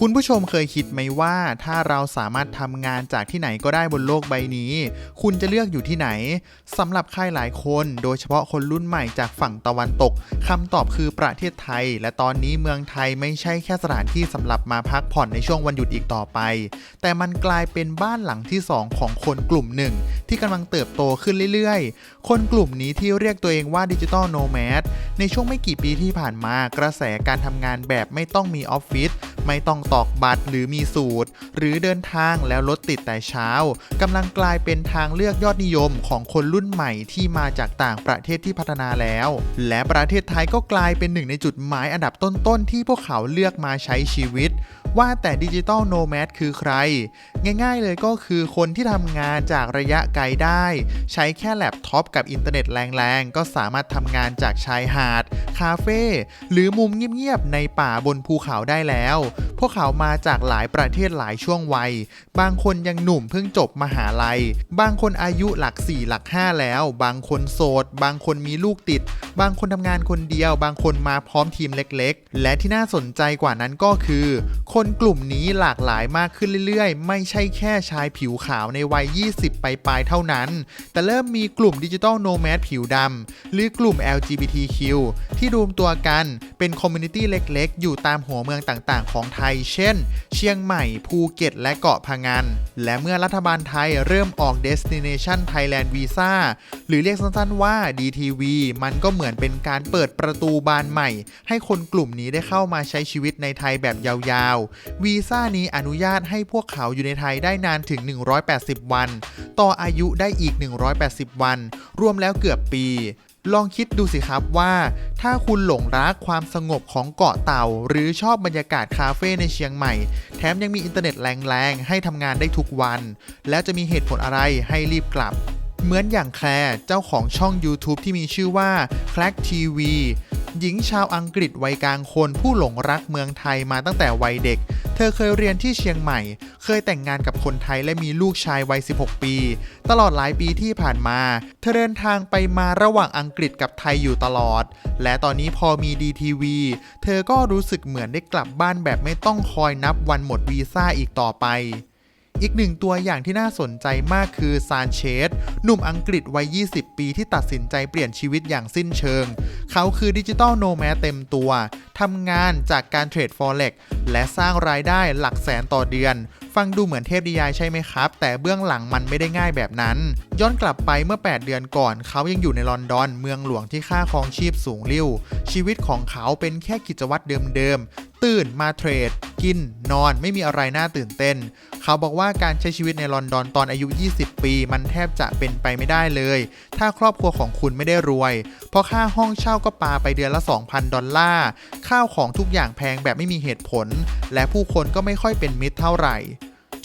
คุณผู้ชมเคยคิดไหมว่าถ้าเราสามารถทำงานจากที่ไหนก็ได้บนโลกใบนี้ คุณจะเลือกอยู่ที่ไหนสำหรับใครหลายคน โดยเฉพาะคนรุ่นใหม่จากฝั่งตะวันตกคำตอบคือประเทศไทย และตอนนี้เมืองไทยไม่ใช่แค่สถานที่สำหรับมาพักผ่อนในช่วงวันหยุดอีกต่อไป แต่มันกลายเป็นบ้านหลังที่สองของคนกลุ่มหนึ่ง ที่กำลังเติบโตขึ้นเรื่อยๆ คนกลุ่มนี้ที่เรียกตัวเองว่าดิจิ t a ลโนแมดในช่วงไม่กี่ปีที่ผ่านมากระแสการทำงานแบบไม่ต้องมีออฟฟิศไม่ต้องตอกบัตรหรือมีสูตร หรือเดินทางแล้วรถติดแต่เช้ากำลังกลายเป็นทางเลือกยอดนิยมของคนรุ่นใหม่ที่มาจากต่างประเทศที่พัฒนาแล้ว และประเทศไทยก็กลายเป็นหนึ่งในจุดหมายอันดับต้นๆที่พวกเขาเลือกมาใช้ชีวิต ว่าแต่ดิจิ t a ลโนแมดคือใคร ง่ายๆเลยก็คือคนที่ทำงานจากระยะไกลได้ ใช้แค่แล็ปท็อปกับอินเทอร์เน็ตแรงๆ ก็สามารถทำงานจากชายหาด คาเฟ่หรือมุมเงียบๆ ในป่าบนภูเขาได้แล้ว พวกเขามาจากหลายประเทศหลายช่วงวัย บางคนยังหนุ่มเพิ่งจบมหาลัย บางคนอายุหลัก 4 หลัก 5 แล้ว บางคนโสด บางคนมีลูกติด บางคนทำงานคนเดียว บางคนมาพร้อมทีมเล็ก ๆ และที่น่าสนใจกว่านั้นก็คือ คนกลุ่มนี้หลากหลายมากขึ้นเรื่อยๆ ไม่ใช่แค่ชายผิวขาวในวัย 20ปลายๆเท่านั้น แต่เริ่มมีกลุ่มดิจิ t a ลโนแมดผิวดำหรือกลุ่ม LGBTQ ที่รวมตัวกันเป็นคอมมูนิตี้เล็กๆ อยู่ตามหัวเมืองต่างๆ ของไทย เช่น เชียงใหม่ ภูเก็ต และเกาะพะงัน และเมื่อรัฐบาลไทยเริ่มออก Destination Thailand Visa หรือเรียกสั้นๆว่า DTV มันก็เหมือนเป็นการเปิดประตูบานใหม่ ให้คนกลุ่มนี้ได้เข้ามาใช้ชีวิตในไทยแบบยาวๆวีซ่านี้อนุญาตให้พวกเขาอยู่ในไทยได้นานถึง 180 วัน ต่ออายุได้อีก 180 วัน รวมแล้วเกือบปี ลองคิดดูสิครับว่า ถ้าคุณหลงรักความสงบของเกาะเต่า หรือชอบบรรยากาศคาเฟ่ในเชียงใหม่ แถมยังมีอินเทอร์เน็ตแรงๆ ให้ทำงานได้ทุกวัน แล้วจะมีเหตุผลอะไรให้รีบกลับเหมือนอย่างแคลร์เจ้าของช่อง YouTube ที่มีชื่อว่า c l a c k TV หญิงชาวอังกฤษวัยกลางคนผู้หลงรักเมืองไทยมาตั้งแต่วัยเด็ก เธอเคยเรียนที่เชียงใหม่ เคยแต่งงานกับคนไทยและมีลูกชายวัย 16 ปี ตลอดหลายปีที่ผ่านมา เธอเดินทางไปมาระหว่างอังกฤษกับไทยอยู่ตลอด และตอนนี้พอมี DTV เธอก็รู้สึกเหมือนได้กลับบ้านแบบไม่ต้องคอยนับวันหมดวีซ่าอีกต่อไป อีกหนึ่งตัวอย่างที่น่าสนใจมากคือซานเชสหนุ่มอังกฤษวัย 20 ปีที่ตัดสินใจเปลี่ยนชีวิตอย่างสิ้นเชิง เขาคือดิจิตอลโนแมสเต็มตัว ทำงานจากการเทรดฟอเร็กและสร้างรายได้หลักแสนต่อเดือน ฟังดูเหมือนเทพนิยายใช่ไหมครับ แต่เบื้องหลังมันไม่ได้ง่ายแบบนั้น ย้อนกลับไปเมื่อ 8 เดือนก่อน เขายังอยู่ในลอนดอน เมืองหลวงที่ค่าครองชีพสูงริ่วชีวิตของเขาเป็นแค่กิจวัตรเดิมๆ ตื่นมาเทรด กิน นอนไม่มีอะไรน่าตื่นเต้น เขาบอกว่าการใช้ชีวิตในลอนดอนตอนอายุ 20 ปี มันแทบจะเป็นไปไม่ได้เลย ถ้าครอบครัวของคุณไม่ได้รวย เพราะค่าห้องเช่าก็ปาไปเดือนละ 2,000 ดอลลาร์ ข้าวของทุกอย่างแพงแบบไม่มีเหตุผล และผู้คนก็ไม่ค่อยเป็นมิตรเท่าไหร่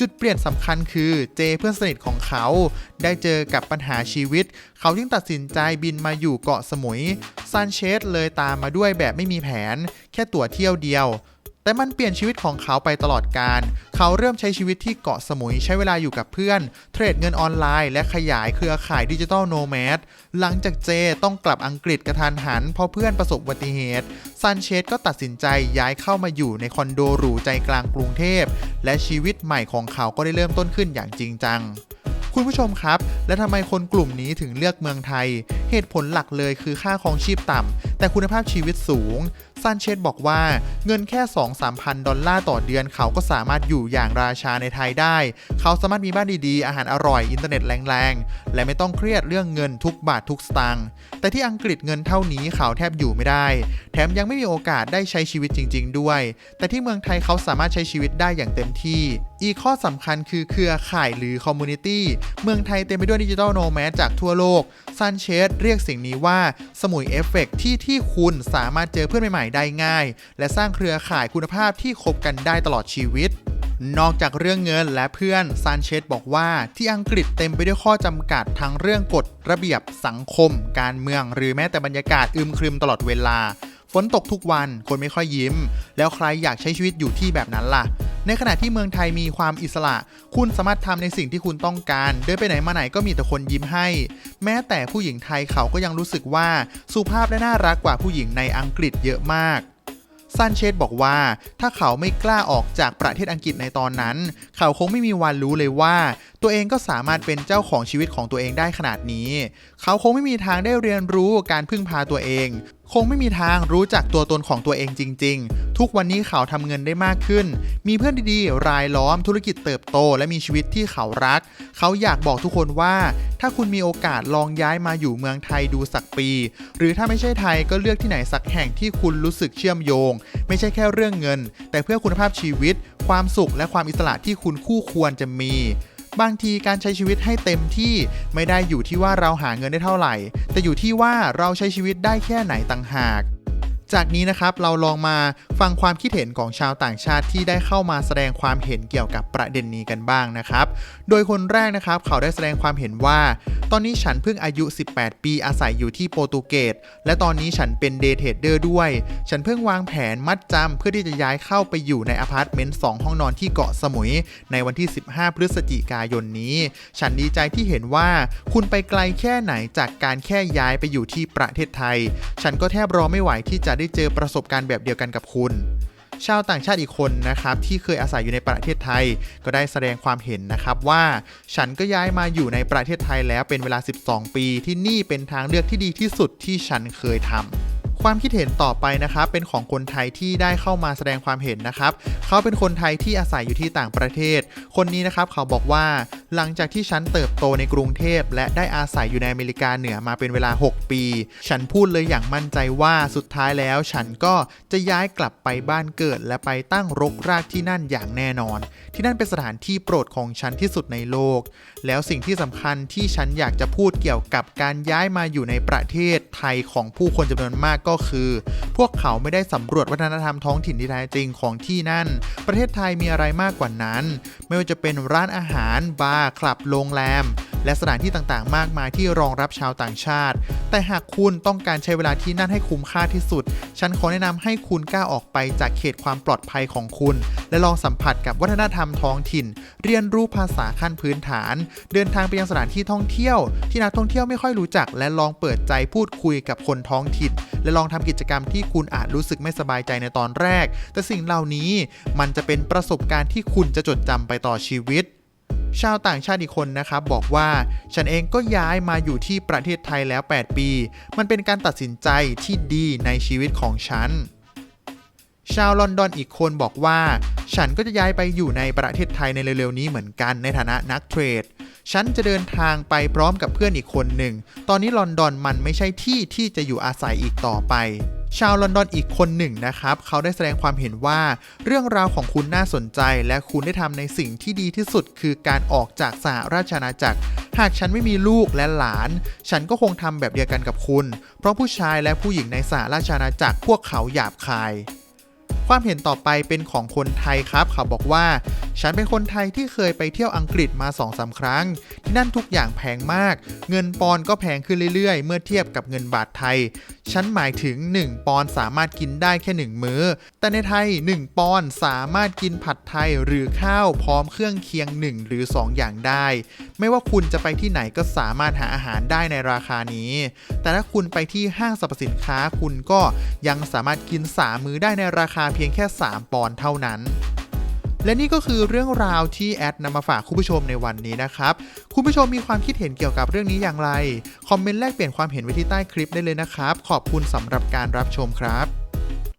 จุดเปลี่ยนสำคัญคือเจเพื่อนสนิทของเขา ได้เจอกับปัญหาชีวิต เขาจึงตัดสินใจบินมาอยู่เกาะสมุยซานเชสเลยตามมาด้วยแบบไม่มีแผน แค่ตั๋วเที่ยวเดียว แต่มันเปลี่ยนชีวิตของเขาไปตลอดการ เขาเริ่มใช้ชีวิตที่เกาะสมุยใช้เวลาอยู่กับเพื่อน เทรดเงินออนไลน์ และขยายเครือข่ายดิจิ t a ลโนแมดหลังจากเจต้องกลับอังกฤษกระทันหัน เพราะเพื่อนประสบอุบัติเหตุ ซันเชสก็ตัดสินใจย้ายเข้ามาอยู่ในคอนโดหรูใจกลางกรุงเทพ และชีวิตใหม่ของเขาก็ได้เริ่มต้นขึ้นอย่างจริงจังคุณผู้ชมครับ และทำไมคนกลุ่มนี้ถึงเลือกเมืองไทย เหตุผลหลักเลยคือค่าครองชีพต่ำ แต่คุณภาพชีวิตสูง ซานเชสบอกว่าเงินแค่ 2-3พันดอลลาร์ต่อเดือนเขาก็สามารถอยู่อย่างราชาในไทยได้ เขาสามารถมีบ้านดีๆ อาหารอร่อยอินเทอร์เน็ตแรงๆ และไม่ต้องเครียดเรื่องเงินทุกบาททุกสตางค์แต่ที่อังกฤษเงินเท่านี้เขาแทบอยู่ไม่ได้ แถมยังไม่มีโอกาสได้ใช้ชีวิตจริง ๆ ด้วย แต่ที่เมืองไทยเขาสามารถใช้ชีวิตได้อย่างเต็มที่ อีกข้อสำคัญคือเครือข่ายหรือคอมมูนิตี้เมืองไทยเต็มไปด้วยดิจิทัลโนแมสจากทั่วโลก ซันเชสเรียกสิ่งนี้ว่า สมุยเอฟเฟกที่ที่คุณสามารถเจอเพื่อนใหม่ๆได้ง่าย และสร้างเครือข่ายคุณภาพที่คบกันได้ตลอดชีวิตนอกจากเรื่องเงินและเพื่อนซานเชสบอกว่าที่อังกฤษเต็มไปด้วยข้อจำกัดทั้งเรื่องกฎระเบียบสังคม การเมืองหรือแม้แต่บรรยากาศอึมครึมตลอดเวลา ฝนตกทุกวันคนไม่ค่อยยิ้ม แล้วใครอยากใช้ชีวิตอยู่ที่แบบนั้นล่ะ ในขณะที่เมืองไทยมีความอิสระ คุณสามารถทำในสิ่งที่คุณต้องการ เดินไปไหนมาไหนก็มีแต่คนยิ้มให้ แม้แต่ผู้หญิงไทยเขาก็ยังรู้สึกว่าสุภาพและน่ารักกว่าผู้หญิงในอังกฤษเยอะมากซันเชสบอกว่าถ้าเขาไม่กล้าออกจากประเทศอังกฤษในตอนนั้น เขาคงไม่มีวันรู้เลยว่า ตัวเองก็สามารถเป็นเจ้าของชีวิตของตัวเองได้ขนาดนี้ เขาคงไม่มีทางได้เรียนรู้การพึ่งพาตัวเอง คงไม่มีทางรู้จักตัวตนของตัวเองจริง ๆ ทุกวันนี้เขาทำเงินได้มากขึ้น มีเพื่อนดีๆ รายล้อมธุรกิจเติบโต และมีชีวิตที่เขารัก เขาอยากบอกทุกคนว่า ถ้าคุณมีโอกาสลองย้ายมาอยู่เมืองไทยดูสักปี หรือถ้าไม่ใช่ไทยก็เลือกที่ไหนสักแห่งที่คุณรู้สึกเชื่อมโยง ไม่ใช่แค่เรื่องเงิน แต่เพื่อคุณภาพชีวิต ความสุขและความอิสระที่คุณคู่ควรจะมี บางทีการใช้ชีวิตให้เต็มที่ไม่ได้อยู่ที่ว่าเราหาเงินได้เท่าไหร่ แต่อยู่ที่ว่าเราใช้ชีวิตได้แค่ไหนต่างหาก จากนี้นะครับเราลองมาฟังความคิดเห็นของชาวต่างชาติที่ได้เข้ามาแสดงความเห็นเกี่ยวกับประเด็นนี้กันบ้างนะครับ โดยคนแรกนะครับเขาได้แสดงความเห็นว่า ตอนนี้ฉันเพิ่งอายุ 18 ปีอาศัยอยู่ที่โปรตุเกสและตอนนี้ฉันเป็นเดย์เทรดเดอร์ด้วย ฉันเพิ่งวางแผนมัดจำเพื่อที่จะย้ายเข้าไปอยู่ในอพาร์ตเมนต์ 2 ห้องนอนที่เกาะสมุย ในวันที่ 15 พฤศจิกายนนี้ ฉันดีใจที่เห็นว่าคุณไปไกลแค่ไหนจากการแค่ย้ายไปอยู่ที่ประเทศไทย ฉันก็แทบรอไม่ไหวที่จะได้เจอประสบการณ์แบบเดียวกันกับคุณ ชาวต่างชาติอีกคนนะครับที่เคยอาศัยอยู่ในประเทศไทย ก็ได้แสดงความเห็นนะครับว่า ฉันก็ย้ายมาอยู่ในประเทศไทยแล้วเป็นเวลา 12 ปี ที่นี่เป็นทางเลือกที่ดีที่สุดที่ฉันเคยทำความคิดเห็นต่อไปนะครับเป็นของคนไทยที่ได้เข้ามาแสดงความเห็นนะครับ เขาเป็นคนไทยที่อาศัยอยู่ที่ต่างประเทศ คนนี้นะครับเขาบอกว่า หลังจากที่ฉันเติบโตในกรุงเทพ และได้อาศัยอยู่ในอเมริกาเหนือมาเป็นเวลา 6 ปี ฉันพูดเลยอย่างมั่นใจว่าสุดท้ายแล้ว ฉันก็จะย้ายกลับไปบ้านเกิด และไปตั้งรกรากที่นั่นอย่างแน่นอน ที่นั่นเป็นสถานที่โปรดของฉันที่สุดในโลก แล้วสิ่งที่สำคัญที่ฉันอยากจะพูดเกี่ยวกับการย้ายมาอยู่ในประเทศไทยของผู้คนจำนวนมากก็คือ พวกเขาไม่ได้สำรวจวัฒนธรรมท้องถิ่นที่แท้จริงของที่นั่น ประเทศไทยมีอะไรมากกว่านั้น ไม่ว่าจะเป็นร้านอาหารบาร์คลับโรงแรม และสถานที่ต่างๆ มากมายที่รองรับชาวต่างชาติ แต่หากคุณต้องการใช้เวลาที่นั่นให้คุ้มค่าที่สุด ฉันขอแนะนำให้คุณกล้าออกไปจากเขตความปลอดภัยของคุณ และลองสัมผัสกับวัฒนธรรมท้องถิ่น เรียนรู้ภาษาขั้นพื้นฐาน เดินทางไปยังสถานที่ท่องเที่ยว ที่นักท่องเที่ยวไม่ค่อยรู้จัก และลองเปิดใจพูดคุยกับคนท้องถิ่น และลองทำกิจกรรมที่คุณอาจรู้สึกไม่สบายใจในตอนแรก แต่สิ่งเหล่านี้มันจะเป็นประสบการณ์ที่คุณจะจดจำไปต่อชีวิต ชาวต่างชาติอีกคนนะครับบอกว่าฉันเองก็ย้ายมาอยู่ที่ประเทศไทยแล้ว 8 ปี มันเป็นการตัดสินใจที่ดีในชีวิตของฉัน ชาวลอนดอนอีกคนบอกว่า ฉันก็จะย้ายไปอยู่ในประเทศไทยในเร็วๆนี้เหมือนกันในฐานะนักเทรด ฉันจะเดินทางไปพร้อมกับเพื่อนอีกคนหนึ่ง ตอนนี้ลอนดอนมันไม่ใช่ที่ที่จะอยู่อาศัยอีกต่อไป ชาวลอนดอนอีกคนหนึ่งนะครับ เขาได้แสดงความเห็นว่า เรื่องราวของคุณน่าสนใจ และคุณได้ทำในสิ่งที่ดีที่สุด คือการออกจากสหราชอาณาจักร หากฉันไม่มีลูกและหลาน ฉันก็คงทำแบบเดียวกันกับคุณ เพราะผู้ชายและผู้หญิงในสหราชอาณาจักรพวกเขาหยาบคาย ความเห็นต่อไปเป็นของคนไทยครับเขาบอกว่า ฉันเป็นคนไทยที่เคยไปเที่ยวอังกฤษมา2อสาครั้ง ที่นั่นทุกอย่างแพงมาก เงินปอนก็แพงขึ้นเรื่อยๆ เมื่อเทียบกับเงินบาทไทย ฉันหมายถึง 1 ปอนสามารถกินได้แค่ 1 มื้อ แต่ในไทย 1 ปอนสามารถกินผัดไทยหรือข้าวพร้อมเครื่องเคียง 1 หรือ 2 อย่างได้ ไม่ว่าคุณจะไปที่ไหนก็สามารถหาอาหารได้ในราคานี้ แต่ถ้าคุณไปที่ห้างสรรพสินค้าคุณก็ยังสามารถกิน 3 มื้อได้ในราคาเพียงแค่ 3 ปอนด์เท่านั้น และนี่ก็คือเรื่องราวที่แอดนำมาฝากคุณผู้ชมในวันนี้นะครับ คุณผู้ชมมีความคิดเห็นเกี่ยวกับเรื่องนี้อย่างไร คอมเมนต์แลกเปลี่ยนความเห็นไว้ที่ใต้คลิปได้เลยนะครับ ขอบคุณสำหรับการรับชมครับ